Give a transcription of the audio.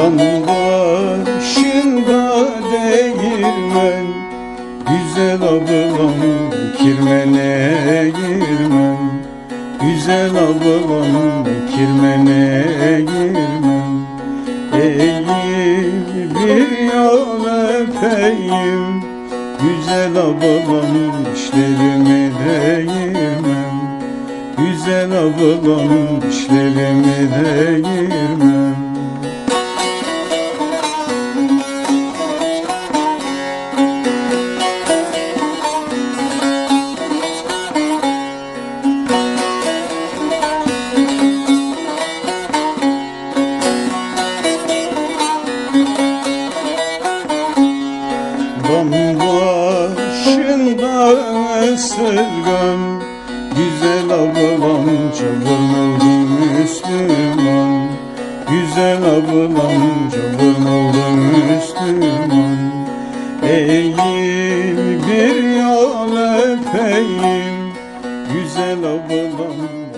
Dam başında değirmen Güzel ablam kirmene girmem Güzel ablam kirmene girmem Eğil bir yol öpeyim. Güzel ablam işlerime değirmem Güzel ablam işlerime değirmem Dam başında ısırgan Güzel ablam çabuk oldum Müslüman. Güzel ablam çabuk oldum Müslüman. Eğil bir yol öpeyim Güzel ablam